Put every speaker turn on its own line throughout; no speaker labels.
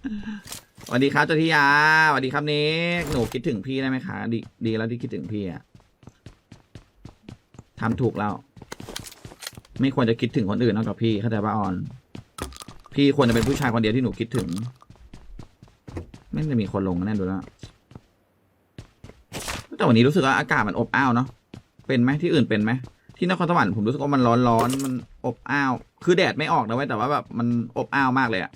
สวัสดีครับจติยาสวัสดีครับนิกหนูคิดถึงพี่ได้ไหมคะดีดีแล้วที่คิดถึงพี่อะทำถูกแล้ว ไม่ควรจะคิดถึงคนอื่นนอกจากพี่เข้าใจป่ะออน พี่ควรจะเป็นผู้ชายคนเดียวที่หนูคิดถึง ไม่ได้มีคนลงแน่ดูแล้วแต่วันนี้รู้สึกว่าอากาศมันอบอ้าวเนาะเป็นไหมที่อื่นเป็นไหมที่นครสวรรค์ผมรู้สึกว่ามันร้อนร้อนมันอบอ้าว คือแดดไม่ออกนะเว้ยแต่ว่าแบบมันอบอ้าวมากเลยอะ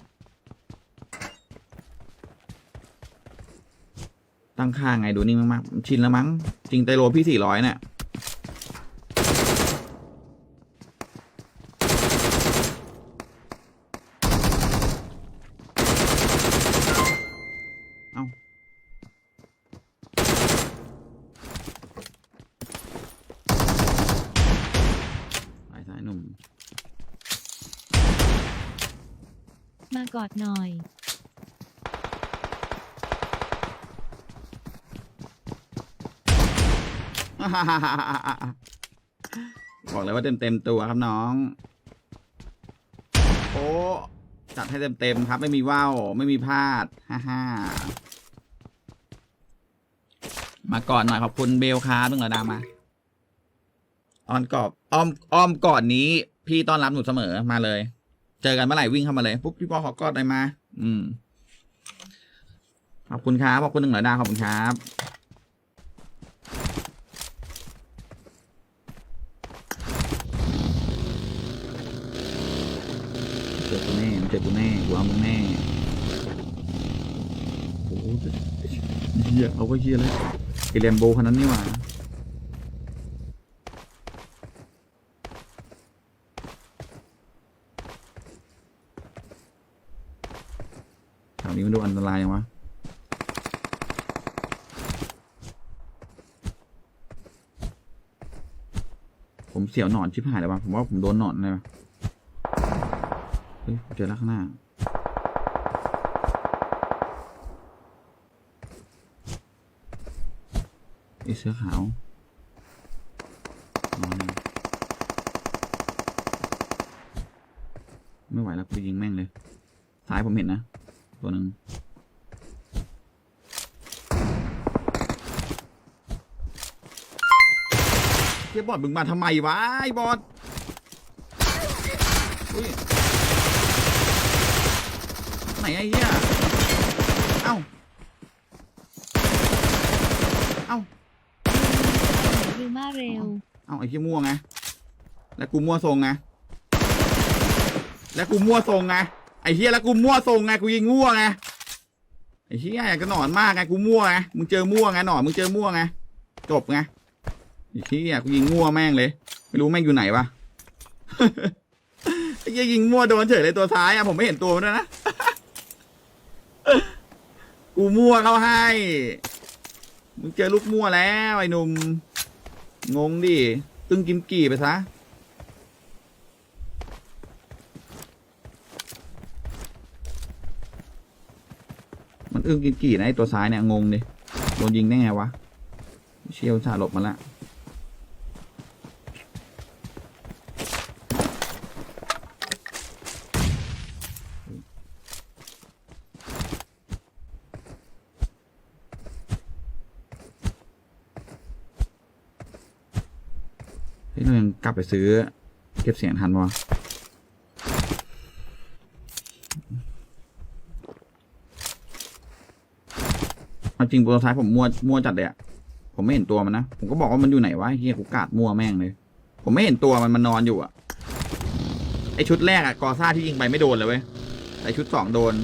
ตั้งค่าไงดูนี่มากๆชินแล้วมั้งจริงไตโรพี่สี่ร้อยเนี่ย เอ้า สายสายหนุ่ม
มากอดหน่อย
บอกเลยว่าเต็มเต็มตัวครับน้อง โอ้จัดให้เต็มเต็มครับ ไม่มีว่าวไม่มีพลาดฮ่าฮ่ามาก่อนหน่อยขอบคุณเบลคาร์เพิ่งระดามาออนกอบอ้อมอ้อมก่อนนี้ พี่ต้อนรับหนูเสมอมาเลย เจอกันเมื่อไหร่วิ่งเข้ามาเลยปุ๊บพี่ปอขอกอดได้มา อืมขอบคุณครับขอบคุณหนึ่งระดาขอบคุณครับ เจอกูแน่มึงเจอกู แน่กูเอามึงแน่โอ้โหเฮียเอาก็เฮียแล้วไอแลมโบคันนั้นนี่หว่าแถวนี้มันดูอันตรายยังวะผมเสียวหนอนชิบหายเลยวะผมว่าผมโดนหนอนเลยวะเฮ้ยเจอแล้วข้างหน้า ไอเสื้อขาวนอนเลยไม่ไหวแล้วกูยิงแม่งเลยซ้ายผมเห็นนะ ตัวหนึ่งเฮียบอดมึงมาทำไมวะไอ้บอดไหนไอ้เหี้ย เอ้า เอ้า
หรือมาเร็ว
เอ้าไอ้เหี้มั่วไง แล้วกูมั่วทรงไง แล้วกูมั่วทรงไง ไอ้เหี้ยแล้วกูมั่วทรงไง กูยิงมั่วไง ไอ้เหี้ยอยากจะหนอนมากไง กูมั่วไง มึงเจอมั่วไงหนอน มึงเจอมั่วไง จบไง ไอ้เหี้ยกูยิงมั่วแม่งเลย ไม่รู้แม่งอยู่ไหนวะไอ้เหี้ยยิงมั่วโดนเฉยเลยตัวซ้ายอะผมไม่เห็นตัวมันด้วยนะ กูมั่วเขาให้ มึงเจอลูกมั่วแล้วไอ้หนุ่ม งงดิ ตึ้งกิมกี่ไปซะ มันอึ้งกิมกี่นะไอตัวซ้ายเนี่ย งงดิ โดนยิงได้ไงวะ เชียวชาหลบมาละ เฮ้ยเรายังกลับ ไปซื้อ เก็บเสียงทันวะเอาจริงตัวท้ายผมมั่วมั่วจัดเลยอะผมไม่เห็นตัวมันนะ ผมก็บอกว่ามันอยู่ไหนวะเฮียกูกาดมั่วแม่งเลย ผมไม่เห็นตัวมันมันนอนอยู่อะไอชุดแรกอะกอซ่าที่ยิงไปไม่โดนเลยเว้ยแต่ชุดสองโดน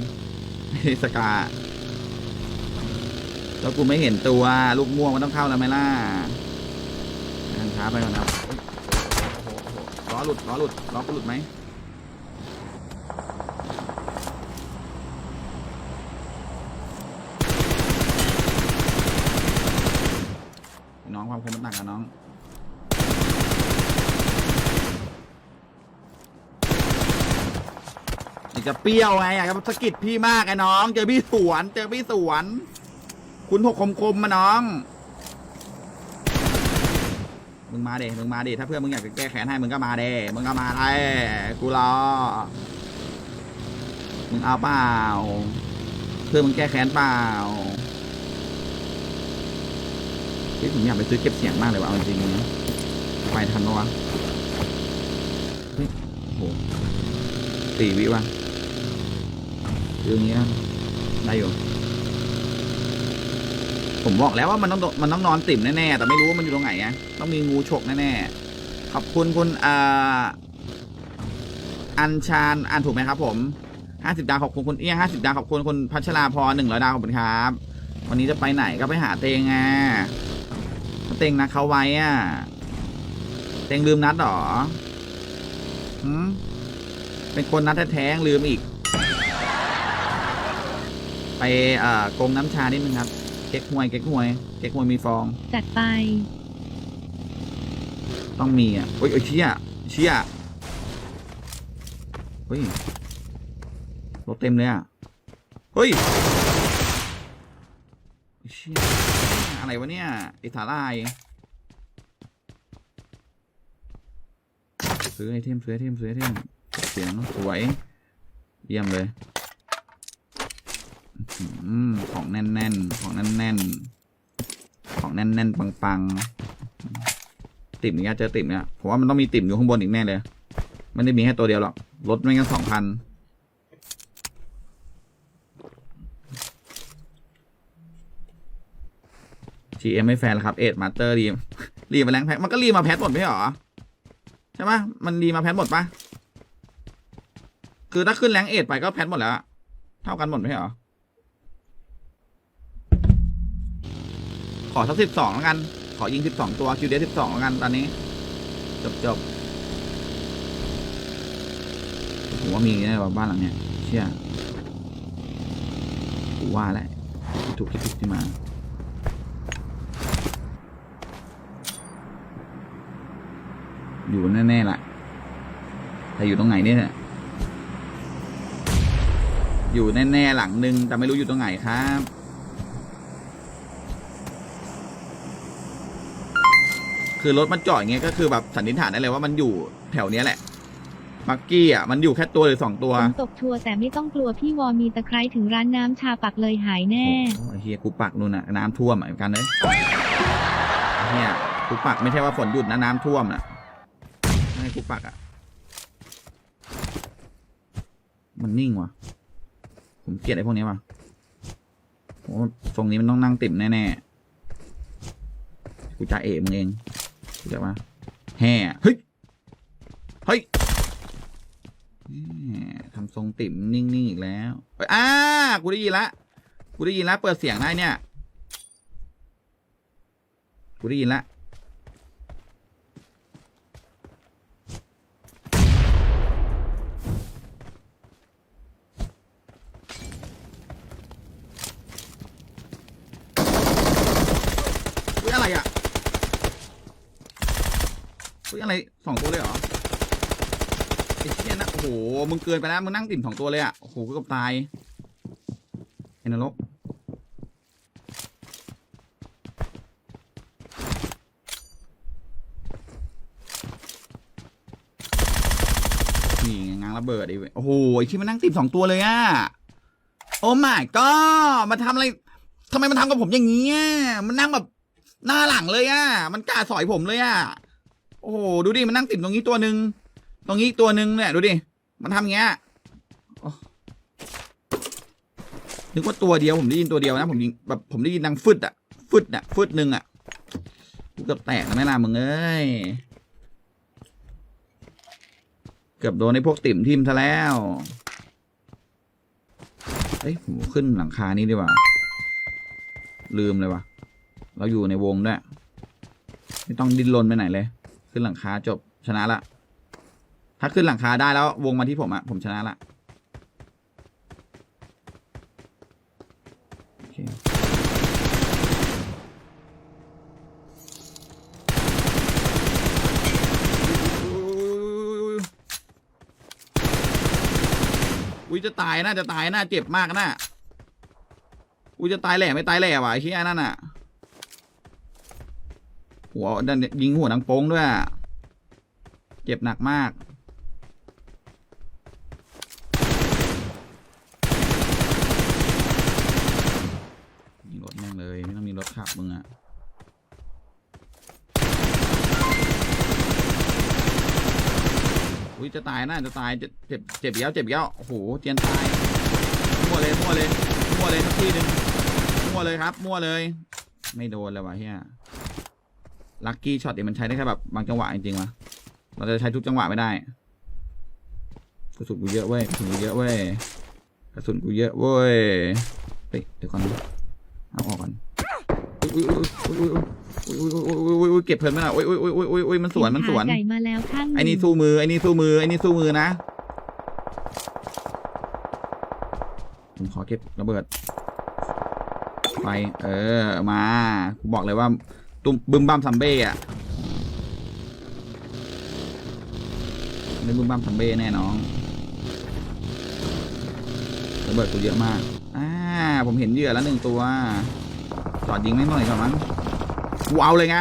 สกาแล้วกูไม่เห็นตัว ลูกม่วงมันต้องเข้าแล้วไหมล่ะทางช้าไปก่อนครับ อหล้อหลุดล้อหลุดล้อกูหลุดไหมน้องความคมมันหนักอะน้องอยากจะเปรี้ยวไงอยากจะสะกิดพี่มากไอ้น้อง เจอพี่สวน เจอพี่สวน คุณหกคมคมมาน้อง มึงมาเดมึงมาเดถ้าเพื่อนมึงอยากจะแก้แค้นให้มึงก็มาเดมึงก็มาได้กูรอ มึงเอาเปล่า เพื่อนมึงแก้แค้นเปล่าเฮ้ยผมอยากไปซื้อเก็บเสียงมากเลยว่ะเอาจริงๆไปทันปะวะเฮ้ยโอ้โหสี่วิวะคืออย่างนี้นะได้อยู่ ผมบอกแล้วว่ามันต้องมันต้องนอนติ่มแน่ๆ แต่ไม่รู้ว่ามันอยู่ตรงไหนไงต้องมีงูฉกแน่ๆ ขอบคุณคุณอ่าอัญชาญอ่านถูกไหมครับ ผมห้าสิบดาวขอบคุณคุณเอี้ยห้าสิบดาวขอบคุณคุณพัชราพรหนึ่งร้อยดาวขอบคุณครับ วันนี้จะไปไหนก็ไปหาเตงอะเตงนัดเขาไว้อะเตงลืมนัดเหรอหืมเป็นคนนัดแท้ๆลืมอีก ไปเอ่อกงน้ำชานิดนึงครับ เก๊กฮวยเก๊กฮวยเก๊กฮวยมีฟอง
จัดไป
ต้องมีอะเฮ้ยเอ้ยเชี่ยเชี่ยเฮ้ยรถเต็มเลยอะเฮ้ยเชี่ยอะไรวะเนี่ยไอ้สาลายซื้อไอเทมซื้อไอเทมซื้อไอเทมเสียงสวยเยี่ยมเลย อื้อหือของแน่นๆ ของแน่นๆ ของแน่นๆ ปังๆ ติ่มเนี่ยเจอติ่มเนี่ยผมว่ามันต้องมีติ่มอยู่ข้างบนอีกแน่เลย ไม่ได้มีแค่ตัวเดียวหรอกรถไม่งั้นสองพัน GM ไม่แฟนแล้วครับเอ็ดมาสเตอร์รีมรีมาแรงแพ็คมันก็รีมาแพทหมดไม่หรอ ใช่ปะมันรีมาแพทหมดปะคือถ้าขึ้นแรงเอ็ดไปก็แพทหมดแล้ว เท่ากันหมดไม่หรอ ขอสักสิบสองแล้วกัน ขอยิงสิบสองตัวคิวเดสิบสองแล้วกันตอนนี้ จบจบผมว่ามีแน่ว่าบ้านหลังเนี้ยเชื่อกูว่าแหละถูกคิดที่มาอยู่แน่ๆล่ะแต่อยู่ตรงไหนเนี่ยอยู่แน่ๆหลังหนึ่งแต่ไม่รู้อยู่ตรงไหนครับ คือรถมันจอดอย่างเงี้ยก็คือแบบสันนิษฐานได้เลยว่ามันอยู่แถวเนี้ยแหละ มักกี้อะมันอยู่แค่ตัวหรือสองตัว
ฝนตกชัวร์แต่ไม่ต้องกลัวพี่วอมีตะไคร้ถึงร้านน้ำชาปักเลยหายแน่
โอ้โหไอ้เฮียกูปักนู่นน่ะน้ำท่วมเหมือนกันเลยเฮียกูปักไม่ใช่ว่าฝนหยุดนะน้ำท่วมน่ะไม่ให้กูปักอะ มันนิ่งว่ะ ผมเกลียดไอ้พวกนี้ว่ะโอ้ทรงนี้มันต้องนั่งติ่มแน่ๆกูจะเอ๋มึงเอง เดี๋ยวมาแห่เฮ้ยเฮ้ยทำทรงติ่มนิ่งๆอีกแล้วเฮ้ยอ่ากูได้ยินละกูได้ยินละเปิดเสียงได้เนี่ย กูได้ยินละไรอะ อะไรสองตัวเลยเหรอไอ้เชี่ยนะโอ้โหมึงเกินไปแล้วมึงนั่งติ่มสองตัวเลยอะโอ้โหกูเกับตายไอ้นรกนี่ง้างระเบิดไอ้เวโอ้โหไอ้ที่มันนั่งติดสองตัวเลยอะโอ้ my god มันทำอะไรทำไมมันทำกับผมอย่างนี้อะมันนั่งแบบหน้าหลังเลยอะมันกล้าสอยผมเลยอะ โอ้โหดูดิมันนั่งติดตรงนี้ตัวหนึ่งตรงนี้อีกตัวหนึ่งเนี่ยดูดิมันทำอย่างเงี้ยนึกว่าตัวเดียวผมได้ยินตัวเดียวนะผมยิงแบบผมได้ยินดังฟึดอะฟึดอะฟึดหนึ่งอะกูเกือบแตกนะแม่ลามึงเอ้ยเกือบโดนไอ้พวกติ่มทิมซะแล้วเอ้ยผมขึ้นหลังคานี้ดีกว่า ลืมเลยวะเราอยู่ในวงด้วยไม่ต้องดิ้นรนไปไหนเลย ขึ้นหลังคาจบชนะละ ถ้าขึ้นหลังคาได้แล้ววงมาที่ผมอะผมชนะละโอเคอุ้ยจะตายน่าจะตายน่าเจ็บมากน่ะอุ้ยจะตายแหล่ไม่ตายแหล่ว่ะไอ้เหี้ยนั่นน่ะ หัวดันยิงหัวดังโป้งด้วย เจ็บหนักมากโขับมึงอะอุ้ยจะตายนะจะตายเจ็บเจ็บอีกแล้วเจ็บอีกแล้วโอ้โหเจียนตายมั่วเลยมั่วเลยมั่วเลยทักทีหนึ่งมั่วเลยครับ มั่วเลย ไม่โดนเลยวะเฮีย ลัคกี้ช็อตเนี่ยมันใช้ได้แค่แบบบางจังหวะจริงๆวะเราจะใช้ทุกจังหวะไม่ได้กระสุนกูเยอะเว้ยกระสุนกูเยอะเว้ยกระสุนกูเยอะเว้ยเดี๋ยวก่อนเอาออกก่อนเก็บเพลินมันอะโอ้ยโอ้ยโอ้ยโอ้ยโอ้ยมันสวนมันสวน
ไอ้
นี่สู้มือไอ้นี่สู้มือไอ้นี่สู้มือนะผมขอเก็บระเบิดไปเออมาบอกเลยว่า ตุ้มบึมบัมซัมเบ้อะไม่บึมบัมซัมเบ้แน่น้องระเบิดกูเยอะมาก อ่า ผมเห็นเหยื่อแล้วหนึ่งตัว จอดยิงไม่หน่อยก่อนมั้ง กูเอาเลยไง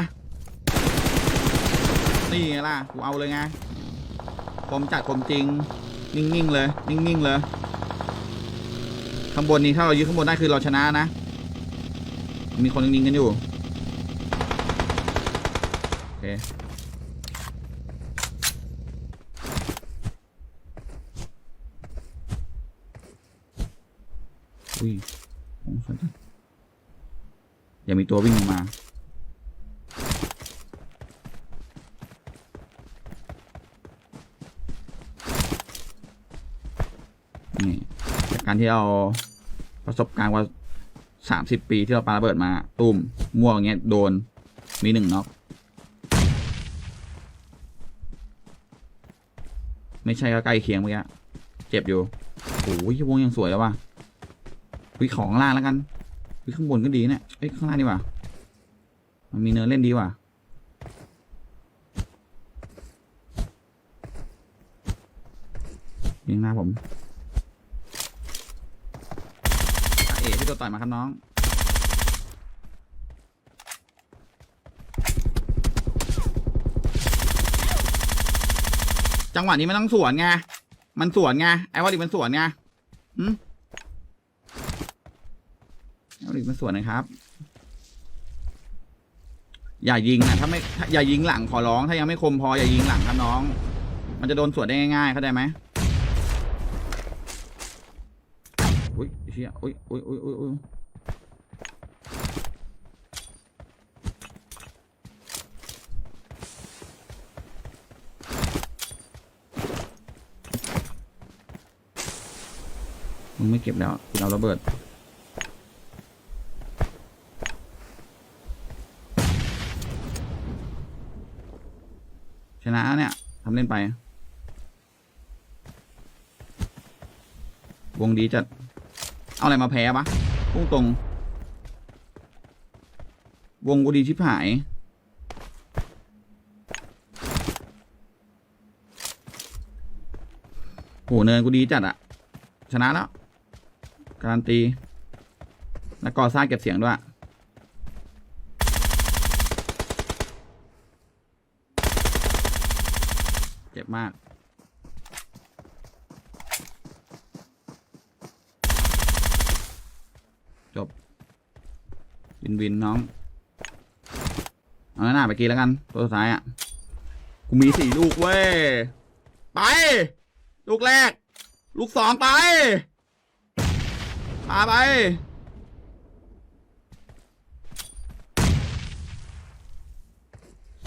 นี่ไงล่ะ กูเอาเลยไงคมจัดคมจริง นิ่งๆเลย นิ่งๆเลย ข้างบนนี้ถ้าเรายึดข้างบนได้คือเราชนะนะ มีคนยิงๆกันอยู่ อเคอุ้ยสวยจังอย่ามีตัววิ่งออกมานี่จากการที่เอาประสบการณ์ว่าสามสิบปีที่เราปาระเบิดมา ตุ้มม่วงอย่างเงี้ยโดนมีหนึ่งน็อก ไม่ใช่ก็ใกล้เคียงเมื่อกี้เจ็บอยู่โอ้ยวงยังสวยแล้วว่ะวิของล่างแล้วกันวิข้างบนก็ดีเนี่ยเอ้ยข้างล่างดีกว่ามันมีเนื้อเล่นดีว่ะยิงหน้าผมเอ๋พี่ตัวต่อยมาครับน้อง จังหวะนี้มันต้องสวนไง มันสวนไง ไอ้วอลิกมันสวนไงหืมไอ้วอลลิกมันสวนนะครับ อย่ายิงนะถ้าไม่ถ้าอย่ายิงหลังขอร้อง ถ้ายังไม่คมพออย่ายิงหลังครับน้อง มันจะโดนสวนได้ง่ายๆเข้าใจไหมอุ้ยเชี่ยอุ้ยอุ้ยอุ้ยอุ้ย มึงไม่เก็บแล้วคุณเอาระเบิด ชนะเนี่ยทำเล่นไป วงดีจัด เอาอะไรมาแพ้ปะพุ่งตรง วงกูดีชิบหายโหเนินกูดีจัดอะชนะแล้ว การันตี แล้วก็สร้างเก็บเสียงด้วยเจ็บมาก จบ วินวินน้อง เอาหน้าไปกีแล้วกัน ตัวสุดท้ายอะ กูมีสี่ลูกเว้ย ไป ลูกแรก ลูกสองไป พาไป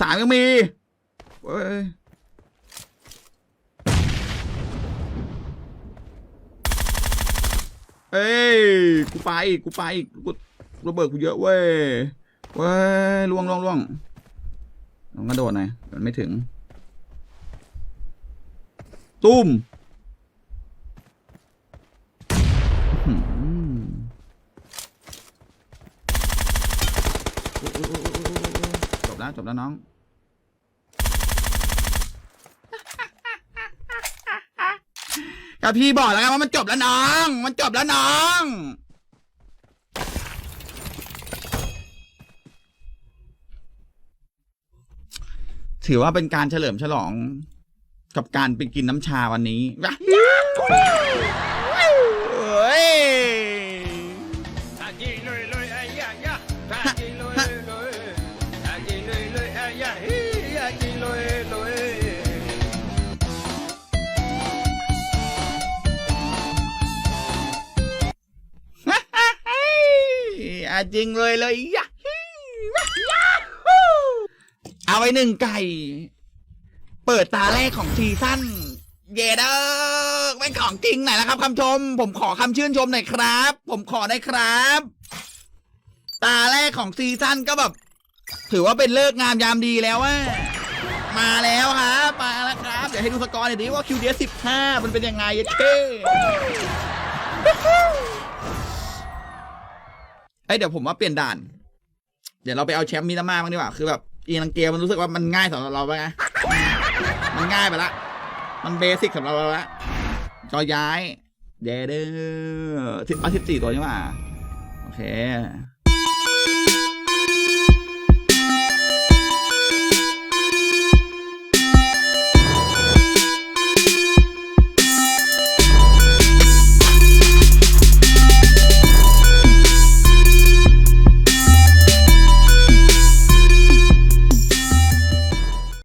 สามยังมีเว้ยเอ้ย กูไปอีก กูไปอีก กูระเบิดกูเยอะเว้ย เว้ยล่วงล่วงล่วงลองกระโดดหน่อย มันไม่ถึง ตุ้มอื้อหือจบ แล้วจบแล้วน้องก็พี่บอกแล้วไงว่ามันจบแล้วน้อง มันจบแล้วน้องถือว่าเป็นการเฉลิมฉลองกับการไปกินน้ำชาวันนี้ จริงเลยเลยยะฮิยะฮูเอาไว้หนึ่งไก่ เปิดตาแรกของซีซั่นเยเดอร์เป็นของจริงไหนละครับคำชม ผมขอคำชื่นชมหน่อยครับ ผมขอได้ครับ ตาแรกของซีซั่นก็แบบ ถือว่าเป็นเลิกงามยามดีแล้วว่ามาแล้วครับมาแล้วครับ เดี๋ยวให้ดูสกอร์หน่อยดิว่าคิวเดียสิบห้ามันเป็นยังไงเย้ เอ้ยเดี๋ยวผมว่าเปลี่ยนด่าน เดี๋ยวเราไปเอาแชมป์มินามาบ้างดีกว่า คือแบบอีนังเกมมันรู้สึกว่ามันง่ายสำหรับเราไปไงมันง่ายไปละ มันเบสิกสำหรับเราละจอย้ายเดเดอร์สิบเอาสิบสี่ตัวนี่หว่า โอเค